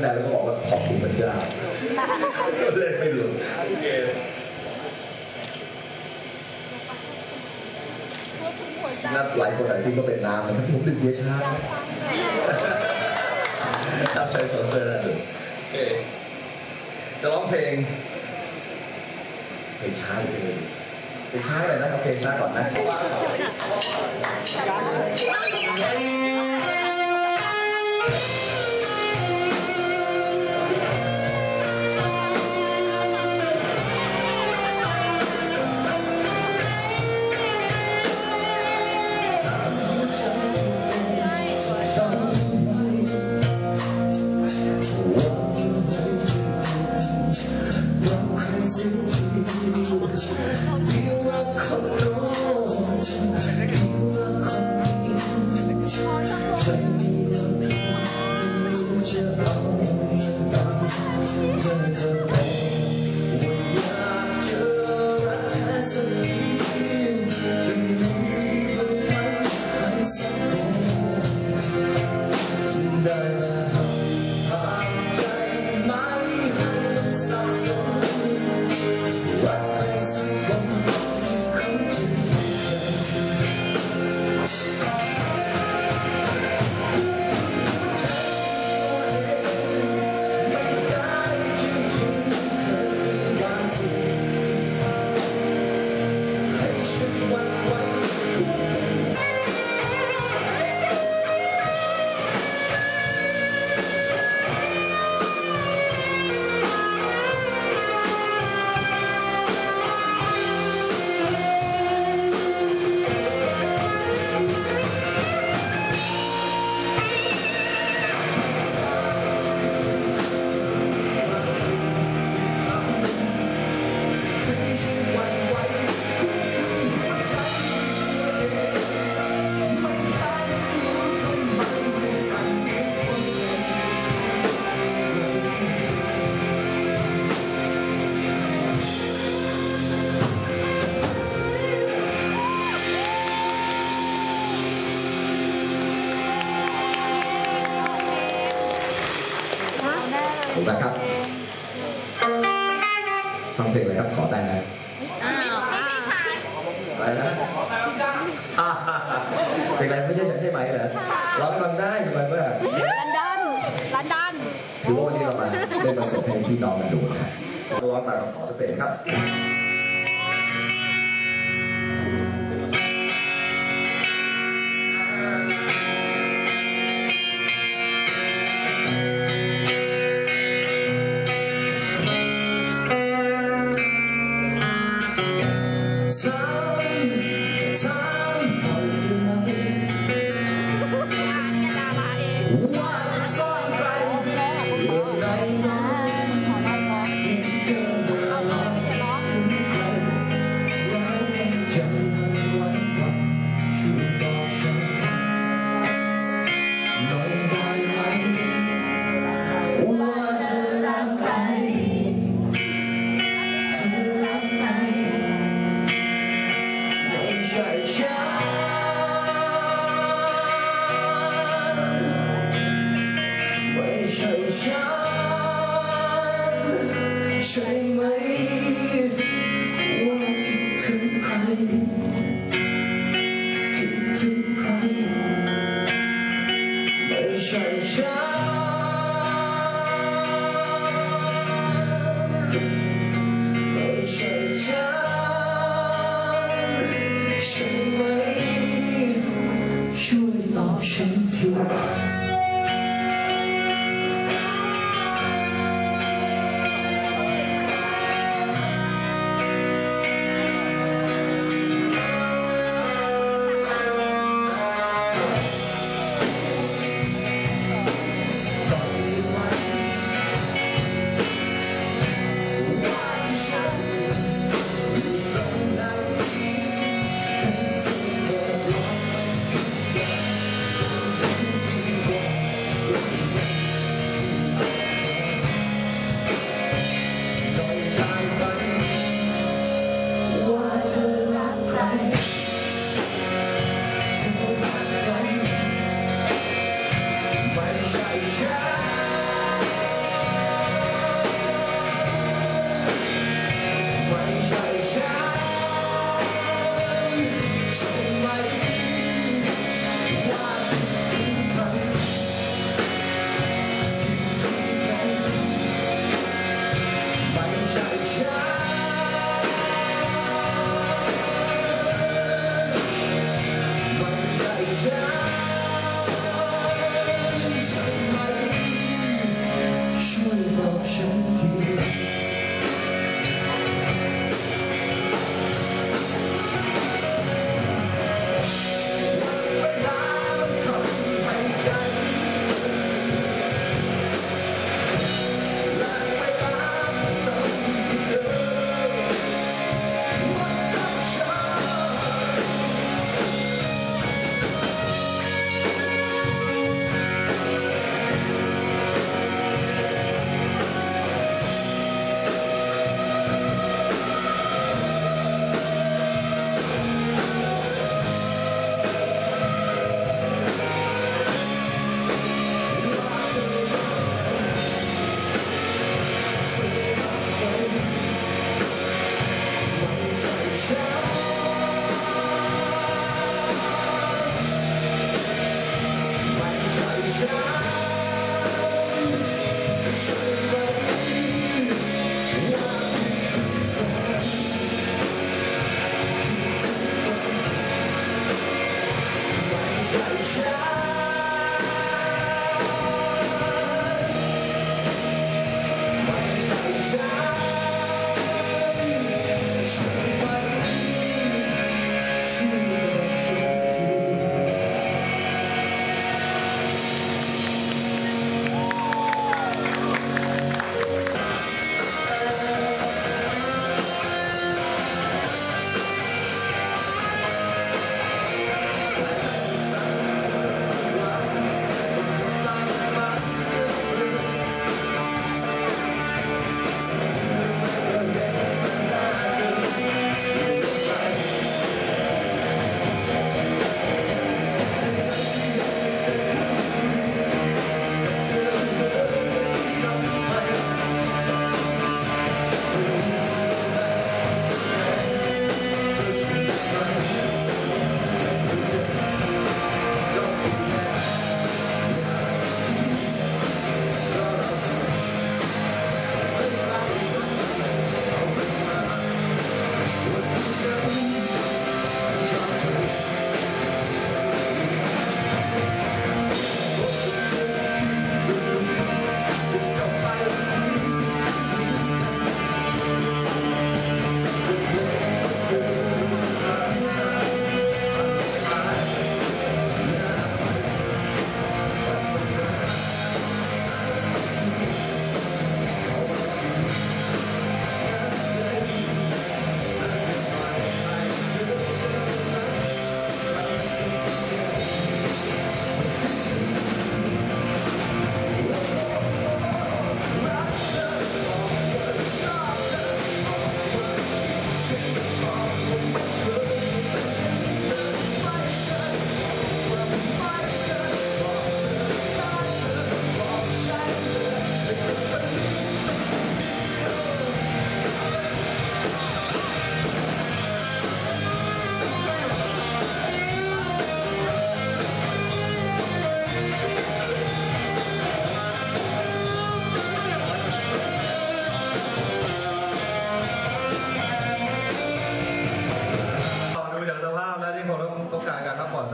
แล้วก็บอกว่าขอบคุณพระเจ้าเล่นไม่หลุดโอเคนับหลายคนอาจจะคิดว่าเป็นน้ำนะครับผมดื่มเบียร์ช้าครับใช้โซเซอร์นะโอเคจะร้องเพลงเพลงช้าหรือเพลงเพลงช้าเลยนะโอเคช้าก่อนนะ เพราะว่าถูกนะครับ ฟังเพลงเลยครับ ขอได้นะอ้าวอ้าวอะไรนะอ่าเพลงอะไรไม่ใช่ฉันใช่ไหมเหรอร้องฟังได้สบายมากลันดอนลันดอนถือว่าวันนี้เรามาเล่นมาสดให้พี่น้องกันดูนะครับร้องมาขอสักเพลงครับ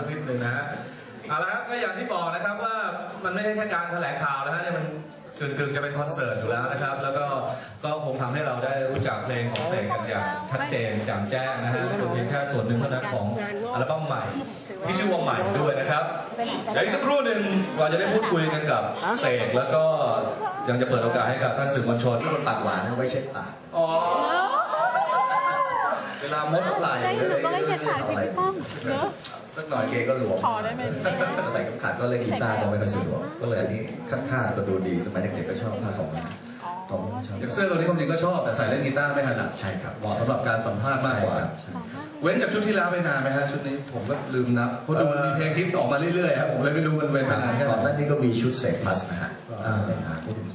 นสักนิดหนึ่งนะฮะเอาละครับก็อย่างที่บอกนะครับว่ามันไม่ใช่แค่การแถลงข่าวนะฮะเนี่ยมันกึ่งๆจะเป็นคอนเสิร์ตอยู่แล้วนะครับ แล้วก็ก็คงทำให้เราได้รู้จักเพลงของเสกกันอย่างชัดเจนแจ่มแจ้งนะฮะเป็นเพียงแค่ส่วนหนึ่งเท่านั้นของอัลบั้มใหม่ ที่ชื่อว่าใหม่ด้วยนะครับเดี๋ยวอีกสักครู่หนึ่งเราจะได้พูดคุยกันกับเสกแล้วก็ยังจะเปิดโอกาสให้กับท่านสื่อมวลชนที่คนปากหวานนะไว้เช็ดปากอ๋อเวลามดน้ำลายได้หนูก็ไม่เช็ดปากสิพี่ป้อมเนอะ สักหน่อยเกก็หลวมขอได้ไหม จะใส่เข็มขัดก็เล่นกีตาร์ก็ไม่ค่อยสะดวกก็เลยอันนี้คาดคาดก็ดูดีสมัยเด็กๆก็ชอบผ้าของนะผมชอบอย่างเสื้อตัวนี้ผมจริงก็ชอบแต่ใส่เล่นกีตาร์ไม่ถนัดใช่ครับเหมาะสำหรับการสัมภาษณ์มากกว่าใช่ครับใช่ครับเว้นจากชุดที่แล้วไปนานไหมฮะชุดนี้ผมก็ลืมนับเพราะดูมันมีเพลงฮิตออกมาเรื่อยๆครับผมเลยไม่รู้มันไปนานแค่ก่อนหไหนน้านี้ก็มีชุดเสกพลัสนะฮะอ่าไม่นานไม่ถึง